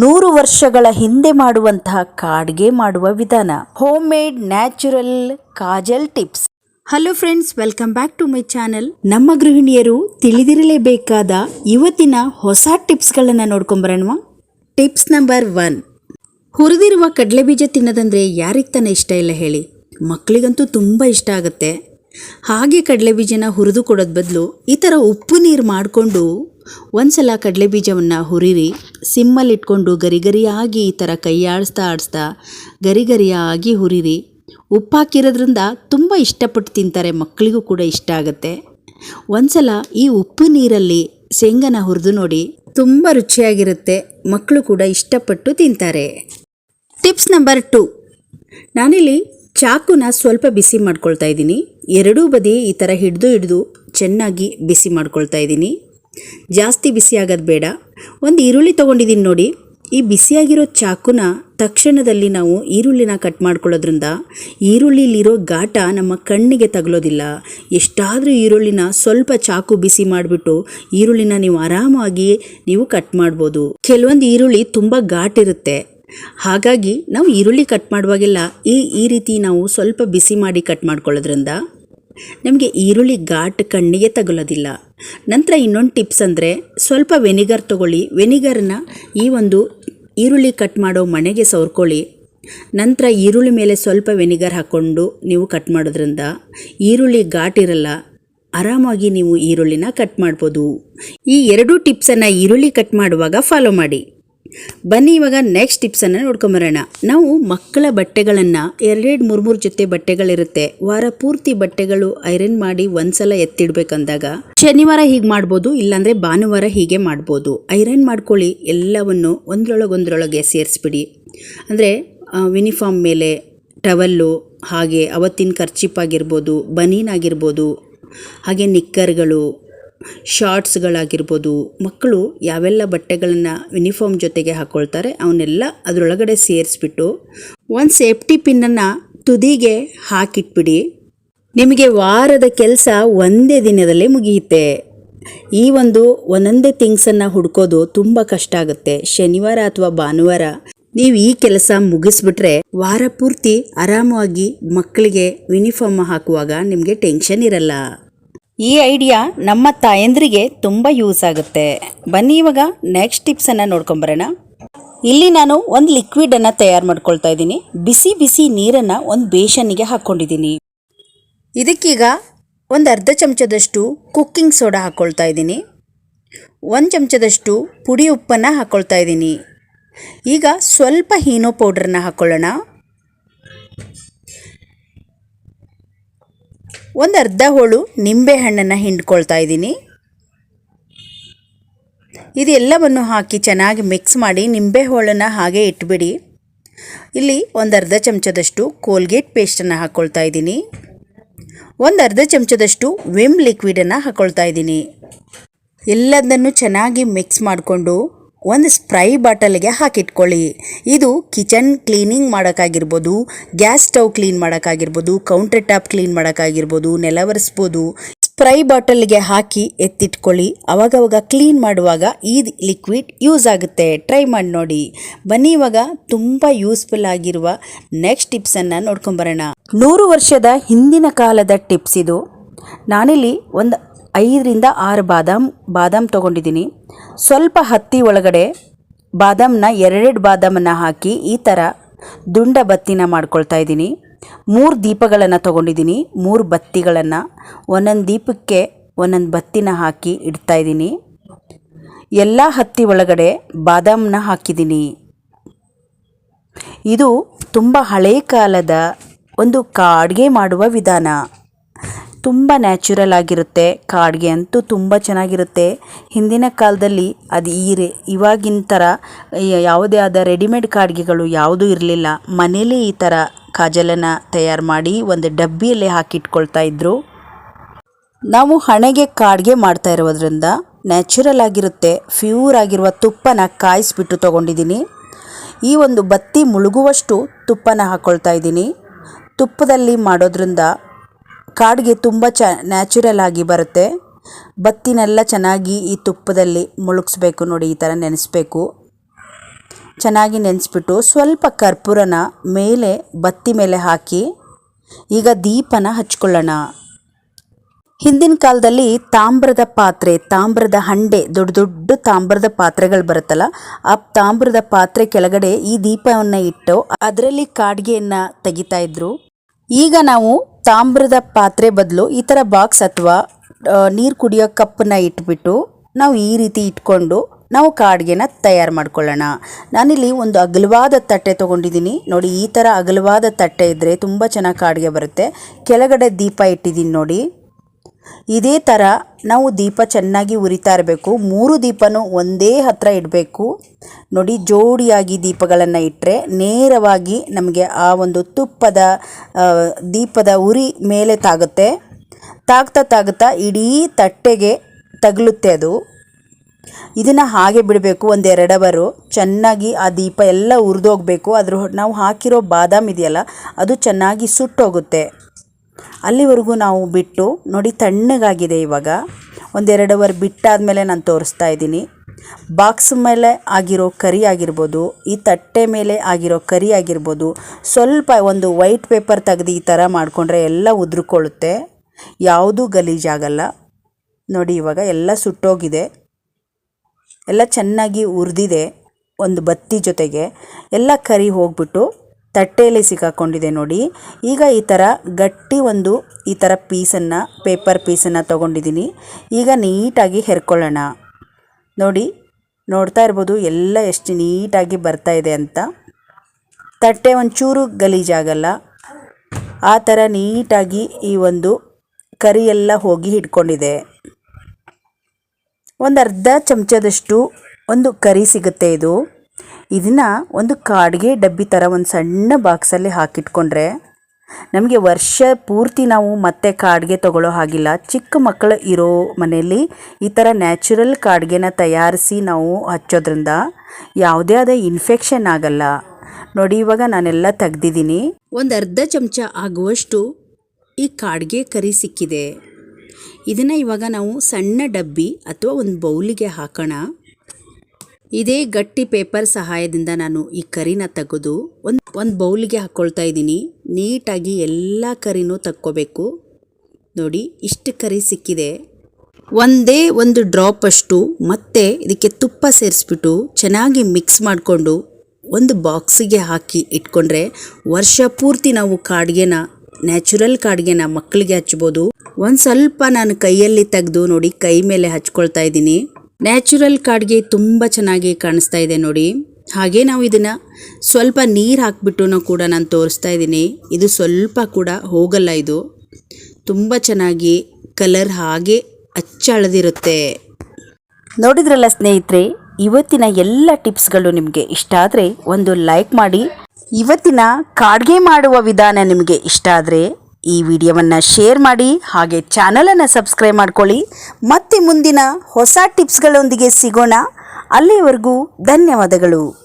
ನೂರು ವರ್ಷಗಳ ಹಿಂದೆ ಮಾಡುವಂತಹ ಕಾಡ್ಗೆ ಮಾಡುವ ವಿಧಾನ. Home made natural kajal tips. Hello friends welcome back to my channel ನಮ್ಮ ಗೃಹಿಣಿಯರು ತಿಳಿದಿರಲೇಬೇಕಾದ ಇವತ್ತಿನ ಹೊಸ ಟಿಪ್ಸ್ಗಳನ್ನು ನೋಡ್ಕೊಂಬರೋಣ ಟಿಪ್ಸ್ ನಂಬರ್ ಒನ್ ಹುರಿದಿರುವ ಕಡಲೆ ಬೀಜ ತಿನ್ನೋದಂದ್ರೆ ಯಾರಿಗೆ ತಾನೇ ಇಷ್ಟ ಇಲ್ಲ ಹೇಳಿ. ಮಕ್ಕಳಿಗಂತೂ ತುಂಬ ಇಷ್ಟ ಆಗುತ್ತೆ. ಹಾಗೆ ಕಡಲೆ ಬೀಜನ ಹುರಿದು ಕೊಡೋದ್ ಬದಲು ಈ ಥರ ಉಪ್ಪು ನೀರು ಮಾಡಿಕೊಂಡು ಒಂದ್ಸಲ ಕಡಲೆಬೀಜವನ್ನು ಹುರಿರಿ. ಸಿಮ್ಮಲ್ಲಿಟ್ಕೊಂಡು ಗರಿಗರಿಯಾಗಿ ಗರಿ ಗರಿಯಾಗಿ ಈ ಥರ ಕೈ ಆಡಿಸ್ತಾ ಆಡಿಸ್ತಾ ಗರಿಗರಿಯಾಗಿ ಹುರಿರಿ. ಉಪ್ಪು ಹಾಕಿರೋದ್ರಿಂದ ತುಂಬ ಇಷ್ಟಪಟ್ಟು ತಿಂತಾರೆ ಮಕ್ಕಳಿಗೂ ಕೂಡ ಇಷ್ಟ ಆಗುತ್ತೆ. ಒಂದ್ಸಲ ಈ ಉಪ್ಪು ನೀರಲ್ಲಿ ಶೇಂಗನ ಹುರಿದು ನೋಡಿ ತುಂಬ ರುಚಿಯಾಗಿರುತ್ತೆ ಮಕ್ಕಳು ಕೂಡ ಇಷ್ಟಪಟ್ಟು ತಿಂತಾರೆ. Tips number two. ನಾನಿಲ್ಲಿ ಚಾಕುನ ಸ್ವಲ್ಪ ಬಿಸಿ ಮಾಡ್ಕೊಳ್ತಾ ಇದ್ದೀನಿ. ಎರಡೂ ಬದಿ ಈ ಥರ ಹಿಡಿದು ಹಿಡಿದು ಚೆನ್ನಾಗಿ ಬಿಸಿ ಮಾಡ್ಕೊಳ್ತಾ ಇದ್ದೀನಿ. ಜಾಸ್ತಿ ಬಿಸಿ ಆಗೋದು ಬೇಡ. ಒಂದು ಈರುಳ್ಳಿ ತೊಗೊಂಡಿದ್ದೀನಿ ನೋಡಿ. ಈ ಬಿಸಿಯಾಗಿರೋ ಚಾಕುನ ತಕ್ಷಣದಲ್ಲಿ ನಾವು ಈರುಳ್ಳಿನ ಕಟ್ ಮಾಡ್ಕೊಳ್ಳೋದ್ರಿಂದ ಈರುಳ್ಳಿಲಿರೋ ಘಾಟ ನಮ್ಮ ಕಣ್ಣಿಗೆ ತಗಲೋದಿಲ್ಲ. ಎಷ್ಟಾದರೂ ಈರುಳ್ಳಿನ ಸ್ವಲ್ಪ ಚಾಕು ಬಿಸಿ ಮಾಡಿಬಿಟ್ಟು ಈರುಳ್ಳಿನ ನೀವು ಆರಾಮಾಗಿ ನೀವು ಕಟ್ ಮಾಡ್ಬೋದು. ಕೆಲವೊಂದು ಈರುಳ್ಳಿ ತುಂಬ ಘಾಟ್ ಇರುತ್ತೆ. ಹಾಗಾಗಿ ನಾವು ಈರುಳ್ಳಿ ಕಟ್ ಮಾಡುವಾಗೆಲ್ಲ ಈ ಈ ರೀತಿ ನಾವು ಸ್ವಲ್ಪ ಬಿಸಿ ಮಾಡಿ ಕಟ್ ಮಾಡ್ಕೊಳ್ಳೋದ್ರಿಂದ ನಮಗೆ ಈರುಳ್ಳಿ ಘಾಟ್ ಕಣ್ಣಿಗೆ ತಗುಲೋದಿಲ್ಲ. ನಂತರ ಇನ್ನೊಂದು ಟಿಪ್ಸ್ ಅಂದರೆ ಸ್ವಲ್ಪ ವೆನಿಗರ್ ತಗೊಳ್ಳಿ. ವೆನಿಗರ್ನ ಈ ಒಂದು ಈರುಳ್ಳಿ ಕಟ್ ಮಾಡೋ ಮಣೆಗೆ ಸವರ್ಕೊಳ್ಳಿ. ನಂತರ ಈರುಳ್ಳಿ ಮೇಲೆ ಸ್ವಲ್ಪ ವೆನಿಗರ್ ಹಾಕ್ಕೊಂಡು ನೀವು ಕಟ್ ಮಾಡೋದ್ರಿಂದ ಈರುಳ್ಳಿ ಘಾಟ್ ಇರಲ್ಲ. ಆರಾಮಾಗಿ ನೀವು ಈರುಳ್ಳಿನ ಕಟ್ ಮಾಡ್ಬೋದು. ಈ ಎರಡೂ ಟಿಪ್ಸನ್ನು ಈರುಳ್ಳಿ ಕಟ್ ಮಾಡುವಾಗ ಫಾಲೋ ಮಾಡಿ. ಬನ್ನಿ, ಇವಾಗ ನೆಕ್ಸ್ಟ್ ಟಿಪ್ಸನ್ನು ನೋಡ್ಕೊಂಬರೋಣ ನಾವು ಮಕ್ಕಳ ಬಟ್ಟೆಗಳನ್ನು, ಎರಡೆರಡು ಮೂರು ಮೂರು ಜೊತೆ ಬಟ್ಟೆಗಳಿರುತ್ತೆ. ವಾರ ಪೂರ್ತಿ ಬಟ್ಟೆಗಳು ಐರನ್ ಮಾಡಿ ಒಂದ್ಸಲ ಎತ್ತಿಡ್ಬೇಕಂದಾಗ, ಶನಿವಾರ ಹೀಗೆ ಮಾಡ್ಬೋದು, ಇಲ್ಲಾಂದರೆ ಭಾನುವಾರ ಹೀಗೆ ಮಾಡ್ಬೋದು. ಐರನ್ ಮಾಡ್ಕೊಳ್ಳಿ, ಎಲ್ಲವನ್ನು ಒಂದ್ರೊಳಗೊಂದ್ರೊಳಗೆ ಸೇರಿಸ್ಬಿಡಿ. ಅಂದರೆ ಯೂನಿಫಾರ್ಮ್ ಮೇಲೆ ಟವಲ್ಲು ಹಾಗೆ ಅವತ್ತಿನ ಖರ್ಚಿಪ್ ಆಗಿರ್ಬೋದು, ಬನೀನ್ ಆಗಿರ್ಬೋದು, ಹಾಗೆ ನಿಕ್ಕರ್ಗಳು ಶಾರ್ಟ್ಸ್ಗಳಾಗಿರ್ಬೋದು, ಮಕ್ಕಳು ಯಾವೆಲ್ಲ ಬಟ್ಟೆಗಳನ್ನು ಯೂನಿಫಾರ್ಮ್ ಜೊತೆಗೆ ಹಾಕ್ಕೊಳ್ತಾರೆ ಅವನ್ನೆಲ್ಲ ಅದರೊಳಗಡೆ ಸೇರಿಸ್ಬಿಟ್ಟು ಒಂದು ಸೇಫ್ಟಿ ಪಿನ್ನನ್ನು ತುದಿಗೆ ಹಾಕಿಟ್ಬಿಡಿ. ನಿಮಗೆ ವಾರದ ಕೆಲಸ ಒಂದೇ ದಿನದಲ್ಲೇ ಮುಗಿಯುತ್ತೆ. ಈ ಒಂದು ಒಂದೊಂದೇ ಥಿಂಗ್ಸನ್ನು ಹುಡ್ಕೋದು ತುಂಬ ಕಷ್ಟ ಆಗುತ್ತೆ. ಶನಿವಾರ ಅಥವಾ ಭಾನುವಾರ ನೀವು ಈ ಕೆಲಸ ಮುಗಿಸ್ಬಿಟ್ರೆ ವಾರ ಪೂರ್ತಿ ಆರಾಮವಾಗಿ ಮಕ್ಕಳಿಗೆ ಯೂನಿಫಾರ್ಮ್ ಹಾಕುವಾಗ ನಿಮಗೆ ಟೆನ್ಷನ್ ಇರಲ್ಲ. ಈ ಐಡಿಯಾ ನಮ್ಮ ತಾಯಂದ್ರಿಗೆ ತುಂಬ ಯೂಸ್ ಆಗುತ್ತೆ. ಬನ್ನಿ ಇವಾಗ ನೆಕ್ಸ್ಟ್ ಟಿಪ್ಸನ್ನು ನೋಡ್ಕೊಂಬರೋಣ ಇಲ್ಲಿ ನಾನು ಒಂದು ಲಿಕ್ವಿಡನ್ನು ತಯಾರು ಮಾಡ್ಕೊಳ್ತಾ ಇದ್ದೀನಿ. ಬಿಸಿ ಬಿಸಿ ನೀರನ್ನು ಒಂದು ಬೇಷನ್ನಿಗೆ ಹಾಕ್ಕೊಂಡಿದ್ದೀನಿ. ಇದಕ್ಕೀಗ ಒಂದು ಅರ್ಧ ಚಮಚದಷ್ಟು ಕುಕ್ಕಿಂಗ್ ಸೋಡಾ ಹಾಕ್ಕೊಳ್ತಾ ಇದ್ದೀನಿ. ಒಂದು ಚಮಚದಷ್ಟು ಪುಡಿ ಉಪ್ಪನ್ನು ಹಾಕ್ಕೊಳ್ತಾ ಇದ್ದೀನಿ. ಈಗ ಸ್ವಲ್ಪ ಹೀನೋ ಪೌಡ್ರನ್ನ ಹಾಕ್ಕೊಳ್ಳೋಣ ಒಂದು ಅರ್ಧ ಹೋಳು ನಿಂಬೆ ಹಣ್ಣನ್ನು ಹಿಂಡ್ಕೊಳ್ತಾ ಇದ್ದೀನಿ. ಇದೆಲ್ಲವನ್ನು ಹಾಕಿ ಚೆನ್ನಾಗಿ ಮಿಕ್ಸ್ ಮಾಡಿ ನಿಂಬೆ ಹೋಳನ್ನು ಹಾಗೆ ಇಟ್ಬಿಡಿ. ಇಲ್ಲಿ ಒಂದು ಅರ್ಧ ಚಮಚದಷ್ಟು ಕೋಲ್ಗೇಟ್ ಪೇಸ್ಟನ್ನು ಹಾಕ್ಕೊಳ್ತಾ ಇದ್ದೀನಿ. ಒಂದು ಅರ್ಧ ಚಮಚದಷ್ಟು ವಿಮ್ ಲಿಕ್ವಿಡನ್ನು ಹಾಕ್ಕೊಳ್ತಾ ಇದ್ದೀನಿ. ಎಲ್ಲದನ್ನು ಚೆನ್ನಾಗಿ ಮಿಕ್ಸ್ ಮಾಡಿಕೊಂಡು ಒಂದು ಸ್ಪ್ರೈ ಬಾಟಲಿಗೆ ಹಾಕಿಟ್ಕೊಳ್ಳಿ. ಇದು ಕಿಚನ್ ಕ್ಲೀನಿಂಗ್ ಮಾಡೋಕ್ಕಾಗಿರ್ಬೋದು, ಗ್ಯಾಸ್ ಸ್ಟವ್ ಕ್ಲೀನ್ ಮಾಡೋಕ್ಕಾಗಿರ್ಬೋದು, ಕೌಂಟರ್ ಟಾಪ್ ಕ್ಲೀನ್ ಮಾಡೋಕ್ಕಾಗಿರ್ಬೋದು ನೆಲ ಒರೆಸ್ಬೋದು ಸ್ಪ್ರೈ ಬಾಟಲ್ಗೆ ಹಾಕಿ ಎತ್ತಿಟ್ಕೊಳ್ಳಿ. ಅವಾಗವಾಗ ಕ್ಲೀನ್ ಮಾಡುವಾಗ ಈ ಲಿಕ್ವಿಡ್ ಯೂಸ್ ಆಗುತ್ತೆ. ಟ್ರೈ ಮಾಡಿ ನೋಡಿ. ಬನ್ನಿ, ಇವಾಗ ತುಂಬ ಯೂಸ್ಫುಲ್ ಆಗಿರುವ ನೆಕ್ಸ್ಟ್ ಟಿಪ್ಸನ್ನು ನೋಡ್ಕೊಂಬರೋಣ. ನೂರು ವರ್ಷದ ಹಿಂದಿನ ಕಾಲದ ಟಿಪ್ಸ್ ಇದು. ನಾನಿಲ್ಲಿ ಒಂದು ಐದರಿಂದ ಆರು ಬಾದಾಮ್ ಬಾದಾಮ್ ತೊಗೊಂಡಿದ್ದೀನಿ. ಸ್ವಲ್ಪ ಹತ್ತಿ ಒಳಗಡೆ ಬಾದಾಮನ್ನ ಎರಡೆರಡು ಬಾದಾಮನ್ನು ಹಾಕಿ ಈ ಥರ ದುಂಡ ಬತ್ತಿನ ಮಾಡ್ಕೊಳ್ತಾ ಇದ್ದೀನಿ. ಮೂರು ದೀಪಗಳನ್ನು ತೊಗೊಂಡಿದ್ದೀನಿ, ಮೂರು ಬತ್ತಿಗಳನ್ನು. ಒಂದೊಂದು ದೀಪಕ್ಕೆ ಒಂದೊಂದು ಬತ್ತಿನ ಹಾಕಿ ಇಡ್ತಾ ಇದ್ದೀನಿ. ಎಲ್ಲ ಹತ್ತಿ ಒಳಗಡೆ ಬಾದಾಮನ್ನ ಹಾಕಿದ್ದೀನಿ. ಇದು ತುಂಬ ಹಳೆ ಕಾಲದ ಒಂದು ಕಾಡ್ಗೆ ಮಾಡುವ ವಿಧಾನ. ತುಂಬ ನ್ಯಾಚುರಲ್ ಆಗಿರುತ್ತೆ. ಕಾಡ್ಗೆ ಅಂತೂ ತುಂಬ ಚೆನ್ನಾಗಿರುತ್ತೆ. ಹಿಂದಿನ ಕಾಲದಲ್ಲಿ ಅದು ಈ ರೇ, ಇವಾಗಿನ ಥರ ಯಾವುದೇ ಆದ ರೆಡಿಮೇಡ್ ಕಾಡ್ಗೆಗಳು ಯಾವುದೂ ಇರಲಿಲ್ಲ. ಮನೇಲೇ ಈ ಥರ ಕಾಜಲನ್ನು ತಯಾರು ಮಾಡಿ ಒಂದು ಡಬ್ಬಿಯಲ್ಲಿ ಹಾಕಿಟ್ಕೊಳ್ತಾ ಇದ್ದರು ನಾವು ಹಣೆಗೆ ಕಾಡ್ಗೆ ಮಾಡ್ತಾ ಇರೋದ್ರಿಂದ ನ್ಯಾಚುರಲ್ ಆಗಿರುತ್ತೆ. ಫ್ಯೂರ್ ಆಗಿರುವ ತುಪ್ಪನ ಕಾಯಿಸ್ಬಿಟ್ಟು ತೊಗೊಂಡಿದ್ದೀನಿ. ಈ ಒಂದು ಬತ್ತಿ ಮುಳುಗುವಷ್ಟು ತುಪ್ಪನ ಹಾಕ್ಕೊಳ್ತಾ ಇದ್ದೀನಿ. ತುಪ್ಪದಲ್ಲಿ ಮಾಡೋದ್ರಿಂದ ಕಾಡಿಗೆ ತುಂಬ ಚ ನ್ಯಾಚುರಲ್ ಆಗಿ ಬರುತ್ತೆ. ಬತ್ತಿನೆಲ್ಲ ಚೆನ್ನಾಗಿ ಈ ತುಪ್ಪದಲ್ಲಿ ಮುಳುಗಿಸ್ಬೇಕು ನೋಡಿ, ಈ ಥರ ನೆನೆಸ್ಬೇಕು. ಚೆನ್ನಾಗಿ ನೆನೆಸ್ಬಿಟ್ಟು ಸ್ವಲ್ಪ ಕರ್ಪೂರನ ಮೇಲೆ ಬತ್ತಿ ಮೇಲೆ ಹಾಕಿ ಈಗ ದೀಪನ ಹಚ್ಕೊಳ್ಳೋಣ. ಹಿಂದಿನ ಕಾಲದಲ್ಲಿ ತಾಮ್ರದ ಪಾತ್ರೆ, ತಾಮ್ರದ ಹಂಡೆ, ದೊಡ್ಡ ದೊಡ್ಡ ತಾಮ್ರದ ಪಾತ್ರೆಗಳು ಬರುತ್ತಲ್ಲ, ಆ ತಾಮ್ರದ ಪಾತ್ರೆ ಕೆಳಗಡೆ ಈ ದೀಪವನ್ನು ಇಟ್ಟು ಅದರಲ್ಲಿ ಕಾಡಿಗೆಯನ್ನು ತೆಗಿತಾ ಇದ್ರು. ಈಗ ನಾವು ತಾಮ್ರದ ಪಾತ್ರೆ ಬದಲು ಈ ಥರ ಬಾಕ್ಸ್ ಅಥವಾ ನೀರು ಕುಡಿಯೋ ಕಪ್ಪನ್ನ ಇಟ್ಬಿಟ್ಟು ನಾವು ಈ ರೀತಿ ಇಟ್ಕೊಂಡು ನಾವು ಕಾಡಿಗೆನ ತಯಾರು ಮಾಡ್ಕೊಳ್ಳೋಣ. ನಾನಿಲ್ಲಿ ಒಂದು ಅಗಲವಾದ ತಟ್ಟೆ ತೊಗೊಂಡಿದ್ದೀನಿ. ನೋಡಿ, ಈ ಥರ ಅಗಲವಾದ ತಟ್ಟೆ ಇದ್ದರೆ ತುಂಬ ಚೆನ್ನಾಗಿ ಕಾಡಿಗೆ ಬರುತ್ತೆ. ಕೆಳಗಡೆ ದೀಪ ಇಟ್ಟಿದ್ದೀನಿ ನೋಡಿ. ಇದೇ ಥರ ನಾವು ದೀಪ ಚೆನ್ನಾಗಿ ಉರಿತಾ ಇರಬೇಕು ಮೂರು ದೀಪನೂ ಒಂದೇ ಹತ್ರ ಇಡಬೇಕು. ನೋಡಿ, ಜೋಡಿಯಾಗಿ ದೀಪಗಳನ್ನು ಇಟ್ಟರೆ ನೇರವಾಗಿ ನಮಗೆ ಆ ಒಂದು ತುಪ್ಪದ ದೀಪದ ಉರಿ ಮೇಲೆ ತಾಗುತ್ತೆ. ತಾಗ್ತಾ ತಾಗ್ತಾ ಇಡೀ ತಟ್ಟೆಗೆ ತಗಲುತ್ತೆ ಅದು. ಇದನ್ನು ಹಾಗೆ ಬಿಡಬೇಕು ಒಂದು ಎರಡು ಅವರು ಚೆನ್ನಾಗಿ ಆ ದೀಪ ಎಲ್ಲ ಉರಿದೋಗ್ಬೇಕು. ಅದ್ರ ನಾವು ಹಾಕಿರೋ ಬಾದಾಮ್ ಇದೆಯಲ್ಲ, ಅದು ಚೆನ್ನಾಗಿ ಸುಟ್ಟೋಗುತ್ತೆ. ಅಲ್ಲಿವರೆಗೂ ನಾವು ಬಿಟ್ಟು ನೋಡಿ ತಣ್ಣಗಾಗಿದೆ ಇವಾಗ. ಒಂದೆರಡು ಅವರ್ ಬಿಟ್ಟಾದಮೇಲೆ ನಾನು ತೋರಿಸ್ತಾ ಇದ್ದೀನಿ. ಬಾಕ್ಸ್ ಮೇಲೆ ಆಗಿರೋ ಕರಿ ಆಗಿರ್ಬೋದು, ಈ ತಟ್ಟೆ ಮೇಲೆ ಆಗಿರೋ ಕರಿ ಆಗಿರ್ಬೋದು, ಸ್ವಲ್ಪ ಒಂದು ವೈಟ್ ಪೇಪರ್ ತೆಗೆದು ಈ ಥರ ಮಾಡಿಕೊಂಡ್ರೆ ಎಲ್ಲ ಉದುರ್ಕೊಳ್ಳುತ್ತೆ. ಯಾವುದೂ ಗಲೀಜಾಗಲ್ಲ ನೋಡಿ ಇವಾಗ ಎಲ್ಲ ಸುಟ್ಟೋಗಿದೆ. ಎಲ್ಲ ಚೆನ್ನಾಗಿ ಉರಿದಿದೆ ಒಂದು ಬತ್ತಿ ಜೊತೆಗೆ. ಎಲ್ಲ ಕರಿ ಹೋಗ್ಬಿಟ್ಟು ತಟ್ಟೆಯಲ್ಲಿ ಸಿಕ್ಕಾಕೊಂಡಿದೆ ನೋಡಿ. ಈಗ ಈ ಥರ ಗಟ್ಟಿ ಒಂದು ಈ ಥರ ಪೀಸನ್ನು ಪೇಪರ್ ಪೀಸನ್ನು ತೊಗೊಂಡಿದ್ದೀನಿ. ಈಗ ನೀಟಾಗಿ ಹೆರ್ಕೊಳ್ಳೋಣ. ನೋಡಿ, ನೋಡ್ತಾ ಇರ್ಬೋದು ಎಲ್ಲ ಎಷ್ಟು ನೀಟಾಗಿ ಬರ್ತಾ ಇದೆ ಅಂತ. ತಟ್ಟೆ ಒಂಚೂರು ಗಲೀಜಾಗಲ್ಲ ಆ ಥರ ನೀಟಾಗಿ ಈ ಒಂದು ಕರಿ ಎಲ್ಲ ಹೋಗಿ ಹಿಡ್ಕೊಂಡಿದೆ. ಒಂದು ಅರ್ಧ ಚಮಚದಷ್ಟು ಒಂದು ಕರಿ ಸಿಗುತ್ತೆ ಇದು. ಇದನ್ನು ಒಂದು ಕಾಡಿಗೆ ಡಬ್ಬಿ ಥರ ಒಂದು ಸಣ್ಣ ಬಾಕ್ಸಲ್ಲಿ ಹಾಕಿಟ್ಕೊಂಡ್ರೆ ನಮಗೆ ವರ್ಷ ಪೂರ್ತಿ ನಾವು ಮತ್ತೆ ಕಾಡಿಗೆ ತಗೊಳ್ಳೋ ಹಾಗಿಲ್ಲ. ಚಿಕ್ಕ ಮಕ್ಕಳು ಇರೋ ಮನೆಯಲ್ಲಿ ಈ ಥರ ನ್ಯಾಚುರಲ್ ಕಾಡಿಗೆನ ತಯಾರಿಸಿ ನಾವು ಹಚ್ಚೋದ್ರಿಂದ ಯಾವುದೇ ಆದ ಇನ್ಫೆಕ್ಷನ್ ಆಗಲ್ಲ. ನೋಡಿ, ಇವಾಗ ನಾನೆಲ್ಲ ತೆಗ್ದಿದ್ದೀನಿ. ಒಂದು ಅರ್ಧ ಚಮಚ ಆಗುವಷ್ಟು ಈ ಕಾಡಿಗೆ ಕರಿ ಸಿಕ್ಕಿದೆ. ಇದನ್ನು ಇವಾಗ ನಾವು ಸಣ್ಣ ಡಬ್ಬಿ ಅಥವಾ ಒಂದು ಬೌಲಿಗೆ ಹಾಕೋಣ. ಇದೇ ಗಟ್ಟಿ ಪೇಪರ್ ಸಹಾಯದಿಂದ ನಾನು ಈ ಕರಿನ ತೆಗೆದು ಒಂದು ಒಂದು ಬೌಲ್ಗೆ ಹಾಕ್ಕೊಳ್ತಾ ಇದ್ದೀನಿ. ನೀಟಾಗಿ ಎಲ್ಲ ಕರಿನೂ ತಕ್ಕೋಬೇಕು. ನೋಡಿ, ಇಷ್ಟು ಕರಿ ಸಿಕ್ಕಿದೆ. ಒಂದೇ ಒಂದು ಡ್ರಾಪ್ ಅಷ್ಟು, ಮತ್ತೆ ಇದಕ್ಕೆ ತುಪ್ಪ ಸೇರಿಸ್ಬಿಟ್ಟು ಚೆನ್ನಾಗಿ ಮಿಕ್ಸ್ ಮಾಡಿಕೊಂಡು ಒಂದು ಬಾಕ್ಸಿಗೆ ಹಾಕಿ ಇಟ್ಕೊಂಡ್ರೆ ವರ್ಷ ಪೂರ್ತಿ ನಾವು ಕಾಡಿಗೆನ, ನ್ಯಾಚುರಲ್ ಕಾಡಿಗೆನ ಮಕ್ಕಳಿಗೆ ಹಚ್ಬೋದು. ಒಂದು ಸ್ವಲ್ಪ ನಾನು ಕೈಯಲ್ಲಿ ತೆಗೆದು ನೋಡಿ ಕೈ ಮೇಲೆ ಹಚ್ಕೊಳ್ತಾ ಇದ್ದೀನಿ. ನ್ಯಾಚುರಲ್ ಕಾಡ್ಗೆ ತುಂಬ ಚೆನ್ನಾಗಿ ಕಾಣಿಸ್ತಾ ಇದೆ ನೋಡಿ. ಹಾಗೆ ನಾವು ಇದನ್ನು ಸ್ವಲ್ಪ ನೀರು ಹಾಕ್ಬಿಟ್ಟು ಕೂಡ ನಾನು ತೋರಿಸ್ತಾ ಇದ್ದೀನಿ. ಇದು ಸ್ವಲ್ಪ ಕೂಡ ಹೋಗಲ್ಲ ಇದು. ತುಂಬ ಚೆನ್ನಾಗಿ ಕಲರ್ ಹಾಗೆ ಅಚ್ಚಳದಿರುತ್ತೆ. ನೋಡಿದ್ರಲ್ಲ ಸ್ನೇಹಿತರೆ, ಇವತ್ತಿನ ಎಲ್ಲ ಟಿಪ್ಸ್ಗಳು ನಿಮಗೆ ಇಷ್ಟ ಆದರೆ ಒಂದು ಲೈಕ್ ಮಾಡಿ. ಇವತ್ತಿನ ಕಾಡ್ಗೆ ಮಾಡುವ ವಿಧಾನ ನಿಮಗೆ ಇಷ್ಟ ಆದರೆ ಈ ವಿಡಿಯೋವನ್ನು ಶೇರ್ ಮಾಡಿ ಹಾಗೆ ಚಾನಲನ್ನು ಸಬ್ಸ್ಕ್ರೈಬ್ ಮಾಡ್ಕೊಳ್ಳಿ. ಮತ್ತೆ ಮುಂದಿನ ಹೊಸ ಟಿಪ್ಸ್ಗಳೊಂದಿಗೆ ಸಿಗೋಣ. ಅಲ್ಲಿಯವರೆಗೂ ಧನ್ಯವಾದಗಳು.